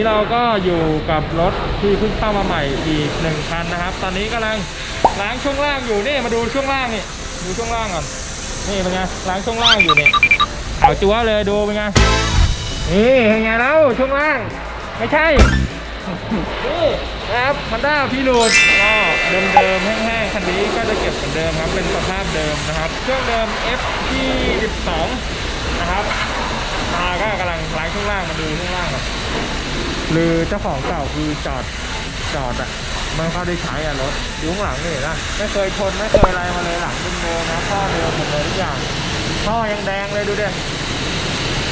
นี้เราก็อยู่กับรถที่เพิ่งเข้ามาใหม่อีกหนึ่งคันนะครับ ตอนนี้กำลังล้างช่วงล่างอยู่นี่มาดูช่วงล่างนี่ดูช่วงล่างก่อนนี่เป็นไงล้างช่วงล่างอยู่นี่เอาจัวเลยดูเป็นไงนี่เป็นไงแล้วช่วงล่าง ไม่ใช่นี่นะครับฮอนด้าพี่รูดก็เดิมๆแห้งๆคันนี้ก็จะเก็บเหมือนเดิมครับเป็นสภาพเดิมนะครับเครื่องเดิม F ที่12นะครับมาก็กำลังล้างช่วงล่างมาดูช่วงล่างก่อน หรือเจ้าของเก่าคือจอดจอดอะไม่เข้าได้ใช้อะรถยู่ข้งหลังนี่นะไม่เคยชนไม่เคยอะไรมาเลยหลังเดิมๆนะท่อเดิมหมดเลยทุกอย่างท่อยังแดงเลยดูเดิ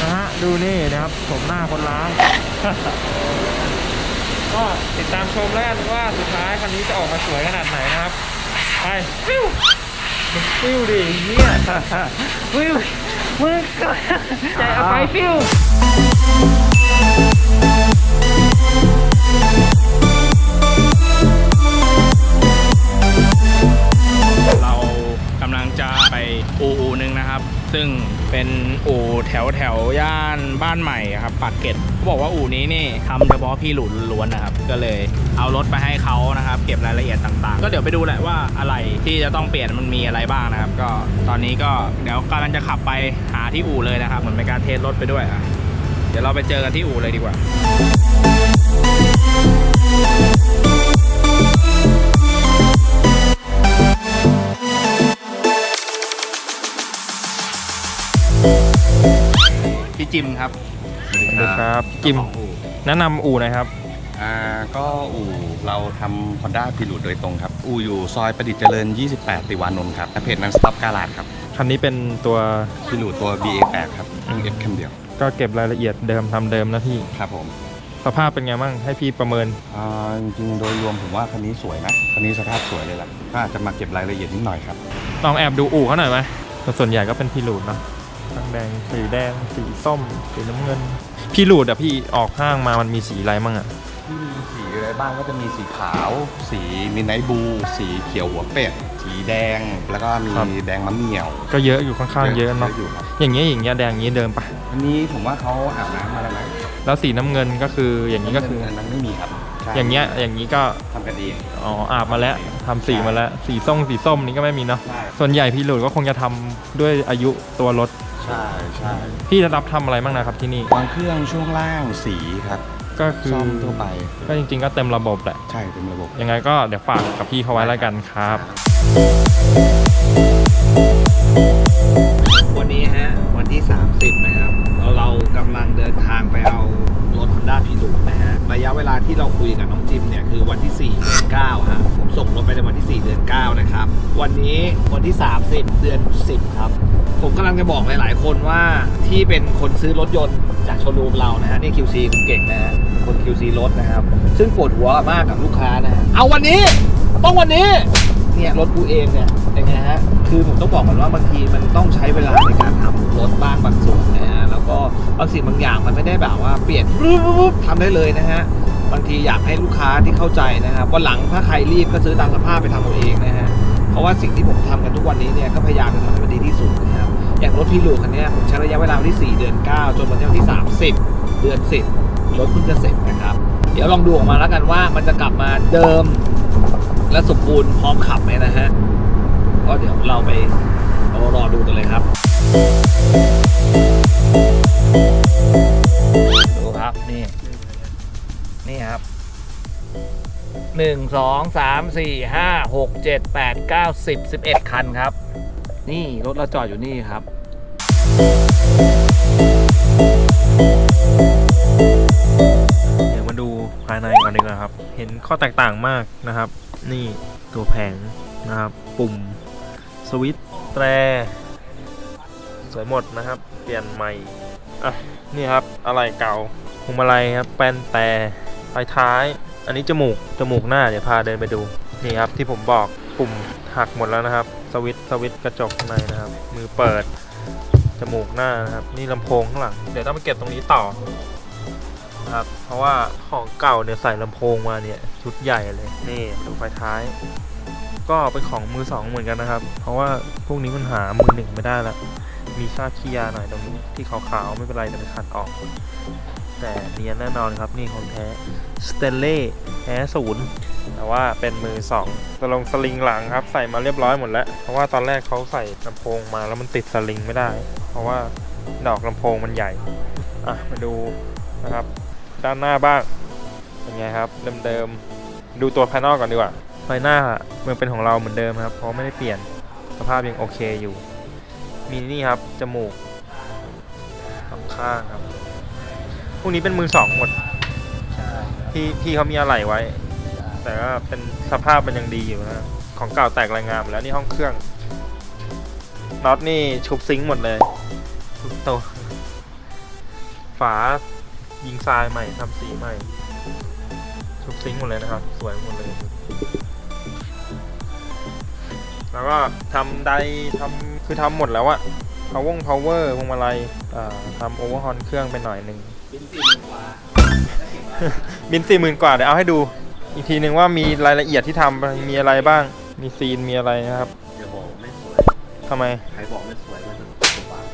นะฮะดูนี่นะครับผมหน้าคนล้างก็ติดตามชมแล้วกันว่าสุดท้ายคันนี้จะออกมาสวยขนาดไหนนะครับไปฟิวมึงฟิวดิเนี่ยฟิวมึงก็ใจเอาไปฟิว เรากำลังจะไปอู่อู่หนึ่งนะครับ ซึ่งเป็นอู่แถวแถวย่านบ้านใหม่ครับปากเกร็ดเขาบอกว่าอู่นี้นี่ทำเฉพาะพี่หลุนล้วนนะครับ ก็เลยเอารถไปให้เขานะครับ เก็บรายละเอียดต่างๆ ก็เดี๋ยวไปดูแหละว่าอะไรที่จะต้องเปลี่ยนมันมีอะไรบ้างนะครับ ก็ตอนนี้ก็เดี๋ยวกำลังจะขับไปหาที่อู่เลยนะครับ เหมือนเป็นการเทสรถไปด้วยอะ เดี๋ยวเราไปเจอกันที่อู่เลยดีกว่าพี่จิมครับสวัสดีครับจิมแนะนำอู่หน่อยครับ อ่าก็อู่เราทำ Honda p i l o t โดยตรงครับ อู่อยู่ซอยประดิษฐ์เจริญ 28 ติวานนท์ครับและเพจนั้นสต็อปการาดครับคันนี้เป็นตัว p i l o t ตัว BA8 ครับอืมเอฟคันเดียว ก็เก็บรายละเอียดเดิมทำเดิมนะพี่ ครับผมสภาพเป็นไงบ้างให้พี่ประเมิน อ่าจริงๆโดยรวมผมว่าคันนี้สวยนะคันนี้สภาพสวยเลยล่ะก็อาจจะมาเก็บรายละเอียดนิดหน่อยครับ ลองแอบดูอู่เขาหน่อยไหมแต่ส่วนใหญ่ก็เป็นพี่หลูดเนอะทั้งแดง สีแดง สีส้ม สีน้ำเงิน พี่หลูดอะพี่ออกห้างมามันมีสีอะไรมั่งอะที่มีสีอะไรบ้างก็จะมีสีขาว สีมินไนบูสีเขียวหัวเป็ด สีแดง แล้วก็มีแดงมะเหมี่ยวก็เยอะอยู่ค่อนข้างเยอะเนาะอยู่ครับ อย่างเงี้ยอย่างเงี้ยแดงอย่างงี้เดิมปะอันนี้ผมว่าเขาอาบน้ำมาแล้วนะแล้วสีน้ำเงินก็คืออย่างนี้ก็คือนนั้นไม่มีครับใช่อย่างเงี้ยอย่างนี้ก็ทำกันเอง อ๋ออาบมาแล้วทำสีมาแล้วสีส้มสีส้มนี่ก็ไม่มีเนาะใช่ ส่วนใหญ่พี่หลูดก็คงจะทำด้วยอายุตัวรถ ใช่ใช่พี่จะรับทำอะไรบ้างนะครับที่นี่วางเครื่องช่วงล่างสีครับ ก็คือซ่อมทั่วไป ก็จริง ๆ ก็เต็มระบบแหละ ใช่เต็มระบบ ยังไงก็เดี๋ยวฝากกับพี่เขาไว้แล้วกันครับ วันนี้ฮะ วันที่ 30 นะครับแล้วเรากำลังเดินทางไปเอารถ Honda p i l o t นะฮะ ระยะเวลาที่เราคุยกับน้องจิมเนี่ย คือวันที่ 4 เดือน 9 ฮะ ผมส่งรถไปในวันที่ 4 เดือน 9 นะครับ วันนี้วันที่ 30 เดือน 10 ครับ ผมกำลังจะบอกหลาย ๆ คนว่าที่เป็นคนซื้อรถยนต์จากโชว์รูมเรานะฮะนี่ QC คุณเก่งนะฮะคน QC รถนะครับ ซึ่งปวดหัวมากกับลูกค้านะฮะเอาวันนี้ ต้องวันนี้เนี่ยรถกูเองเนี่ยยังไงฮะคือผมต้องบอกก่อนว่าบางทีมันต้องใช้เวลาในการทำรถบ้างบางส่วนนะฮะแล้วก็บางสิ่งบางอย่างมันไม่ได้แบบว่าเปลี่ยนปุ๊บทำได้เลยนะฮะบางทีอยากให้ลูกค้าที่เข้าใจนะครับวันหลังถ้าใครรีบก็ซื้อตามสภาพไปทำเอาเองนะฮะ ราะว่าสิ่งที่ผมทำกันทุกวันนี้เนี่ยก็พยายามจะทำให้มันดีที่สุดนะครับอย่างรถพี่ลูกคันนี้ผมใช้ระยะเวลาที่ 4 เดือน 9 จนวันที่ 30 เดือน 10รถเพิ่งจะเสร็จนะครับ เดี๋ยวลองดูออกมาแล้วกันว่ามันจะกลับมาเดิมและสมบูรณ์พร้อมขับไหมนะฮะก็เดี๋ยวเราไปรอดูกันเลยครับดูครับนี่นี่ครับ หนึ่งสองสามสี่ห้าหกเจ็ดแปดเก้าสิบสิบเอ็ดคันครับ นี่ รถเราจอดอยู่นี่ครับ เดี๋ยวมาดูภายในก่อนดีกว่าครับ เห็นข้อแตกต่างมากนะครับ นี่ตัวแผงนะครับ ปุ่ม สวิตช์แตร สวยหมดนะครับ เปลี่ยนใหม่ อะ นี่ครับ อะไรเก่าพวงมาลัยครับ แป้นแต่ไฟท้าย อันนี้จมูก จมูกหน้าเดี๋ยวพาเดินไปดู นี่ครับที่ผมบอกปุ่มหักหมดแล้วนะครับ สวิตช์สวิตช์กระจกข้างในนะครับ มือเปิด จมูกหน้านะครับ นี่ลำโพงข้างหลัง เดี๋ยวต้องไปเก็บตรงนี้ต่อนะครับ เพราะว่าของเก่าเนี่ยใส่ลำโพงมาเนี่ยชุดใหญ่เลย นี่ดูไฟท้าย ก็เป็นของมือสองเหมือนกันนะครับ เพราะว่าพวกนี้มันหามือหนึ่งไม่ได้ละมีค่าขี้ยาหน่อยตรงนี้ที่ขาวๆไม่เป็นไรเดี๋ยวไปขัดออก แต่เนียนแน่นอนครับนี่ของแท้สเตเล่แท้ศูนย์แต่ว่าเป็นมือสองสลงสลิงหลังครับ ใส่มาเรียบร้อยหมดแล้ว เพราะว่าตอนแรกเขาใส่ลำโพงมาแล้วมันติดสลิงไม่ได้ เพราะว่าดอกลำโพงมันใหญ่อะมาดูนะครับ ด้านหน้าบ้างเป็นไงครับเดิมๆดูตัวภายนอกก่อนดีกว่าภายหน้ามันเป็นของเราเหมือนเดิมครับ เพราะไม่ได้เปลี่ยนสภาพยังโอเคอยู่ มีนี่ครับจมูกสองข้างครับ วกนี้เป็นมือสองหมดใช่พี่พี่เขามีอะไรไว้ แต่ว่าเป็นสภาพมันยังดีอยู่นะของเก่าแตกรายงานหมดแล้วนี่ห้องเครื่องน็อตนี่ชุบซิงค์หมดเลยทุกตัวฝายิงทรายใหม่ทำสีใหม่ชุบซิงค์หมดเลยนะครับ สวยหมดเลย แล้วก็ทำไดทำคือทำหมดแล้วอะ power power พวงมาลัยอ่าทำโอเวอร์ฮอนเครื่องไปหน่อยหนึ่ง บินสี่หมื่นกว่าบินสี่หมื่นกว่าเดี๋ยวเอาให้ดู อีกทีหนึ่งว่ามีรายละเอียดที่ทำไปมีอะไรบ้าง มีซีนมีอะไรนะครับอย่าบอกไม่สวยทำไม ใครบอกไม่สวยก็จะสบาย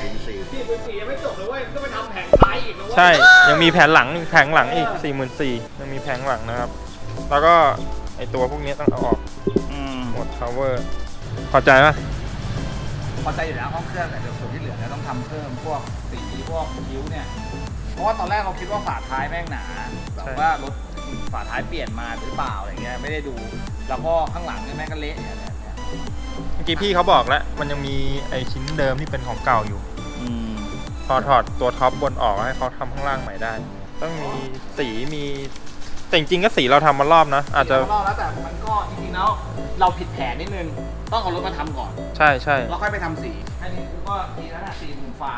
เป็นสีสี่หมื่นสี่ยังไม่จบเลยเว้ยมันต้องไปทำแผงท้ายอีกนะเว้ยใช่ยังมีแผนหลังแผงหลังอีก4 4 0 0 0ยังมีแผงหลังนะครับ แล้วก็ไอตัวพวกนี้ต้องเอาออกอืมหมด power พอใจปะ พอใจอยู่แล้วห้องเครื่องแต่เดี๋ยวส่วนที่เหลือเนี่ยต้องทำเพิ่มพวกสีพวกคิ้วเนี่ย เพราะว่าตอนแรกเราคิดว่าฝาท้ายแม่งหนาแบบว่ารถฝาท้ายเปลี่ยนมาหรือเปล่าอะไรเงี้ยไม่ได้ดู แล้วก็ข้างหลังเนี่ยแม่งก็เละเนี่ยเนี่ยเนี่ยเมื่อกี้พี่เขาบอกแล้ว มันยังมีไอชิ้นเดิมที่เป็นของเก่าอยู่ อืม พอถอดตัวท็อปบนออกให้เขาทำข้างล่างใหม่ได้ ต้องมีสีมี แต่จริงๆก็สีเราทำมารอบนะ อาจจะรอบแล้วแต่มันก็จริงๆแล้วเราผิดแผนนิดนึง ต้องเอารถมาทำก่อน ใช่ใช่แล้วค่อยไปทำสีแค่นี้ก็ทีนั้นอะสีหมื่นฟ้า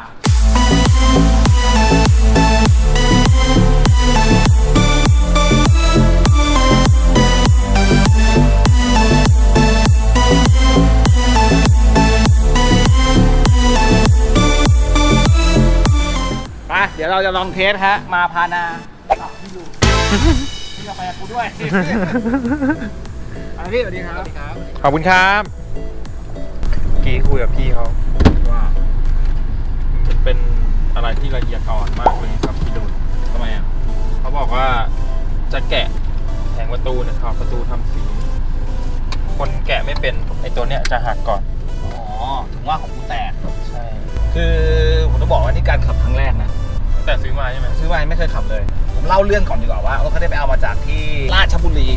ไปเดี๋ยวเราจะลองเทสฮะ มาพานากับพี่ลู กพี่กาแฟกูด้วยอะไรพี่สวัสดีครับขอบคุณครับเมื่อกี้คุยกับพี่เขาว่ามันเป็นอะไรที่ละเอียดอ่อนมากเลยครับพี่ดุลทำไมอะเขาบอกว่าจะแกะแผงประตูเนี่ยถอดประตูทำสี คนแกะไม่เป็นไอตัวเนี้ยจะหักก่อนอ๋อถึงว่าของกูแตกใช่ คือผมต้องบอกว่านี่การขับครั้งแรกนะแต่ซื้อมาใช่ไหมซื้อมาไม่เคยขับเลยผม เล่าเรื่องก่อนดีกว่าว่ารถคันนี้ไปเอามาจากที่ราชบุรี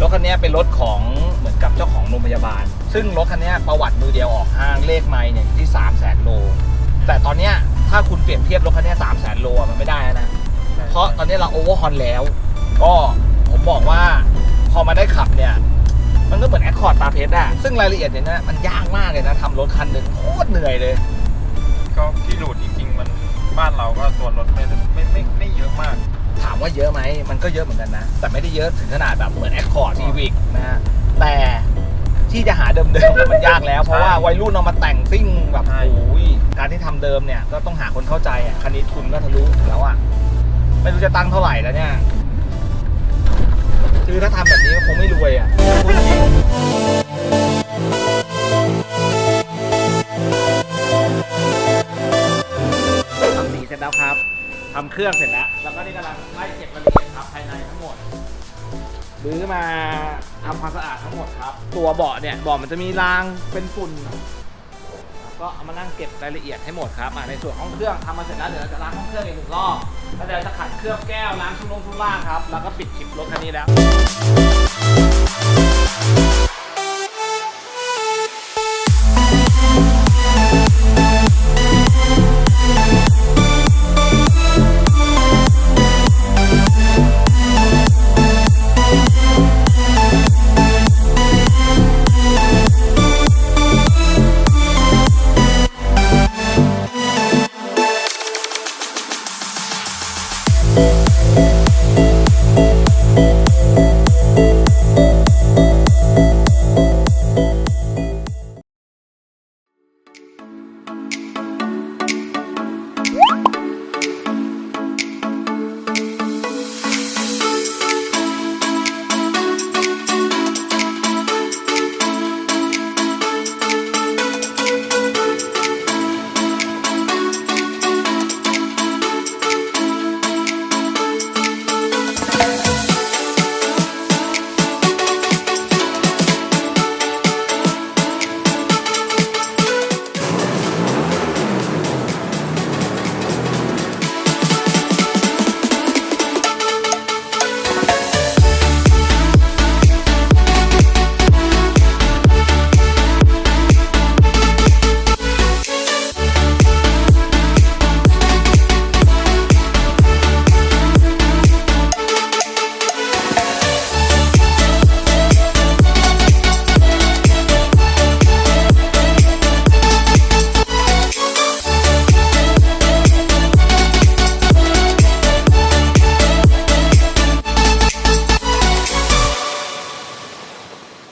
รถคันนี้เป็นรถของเหมือนกับเจ้าของโรงพยาบาล ซึ่งรถคันนี้ประวัติมือเดียวออกห้างเลขไมล์เนี่ยที่3 0 0 0 0 0โล แต่ตอนเนี้ยถ้าคุณเปรียบเทียบรถคันนี้3 0 0 0 0 0โลมันไม่ได้นะ เพราะตอนนี้เราโอเวอร์ฮอนแล้ว ก็ผมบอกว่าพอมาได้ขับเนี่ย มันก็เหมือนแอคคอร์ดตาเพชรอะซึ่งรายละเอียดเนี่ยนะมันยากมากเลยนะทำรถคันหนึ่งโคตรเหนื่อยเลย ก็พี่หลุดจริงๆมัน บ้านเราก็ตัวรถไม่ได้ไม่ไม่ไม่เยอะมาก ถามว่าเยอะไหมมันก็เยอะเหมือนกันนะ แต่ไม่ได้เยอะถึงขนาดแบบเหมือนแอคคอร์ดซีวิกนะฮะแต่ที่จะหาเดิมๆมันยากแล้ว เพราะว่าวัยรุ่นเอามาแต่งซิ่งแบบใช่โอ้ยการที่ทำเดิมเนี่ยก็ต้องหาคนเข้าใจอะคันนี้ทุนก็ทะลุแล้วอะไม่รู้จะตั้งเท่าไหร่แล้วเนี่ยคือถ้าทำแบบนี้ก็คงไม่รวยอะ แล้วครับทำเครื่องเสร็จแล้ว แล้วก็นี่กำลังไล่เก็บรายละเอียดครับภายในทั้งหมดรื้อมาทำความสะอาดทั้งหมดครับ ตัวเบาะเนี่ยเบาะมันจะมีรางเป็นฝุ่นก็เอามานั่งเก็บรายละเอียดให้หมดครับในส่วนห้องเครื่องทำมาเสร็จแล้วเดี๋ยวเราจะล้างห้องเครื่องอีกหนึ่งรอบแล้วเดี๋ยวจะขัดเคลือบแก้วล้างชุ่มลงชุ่มล่างครับ แล้วก็ปิดคลิปรถคันนี้แล้ว Thank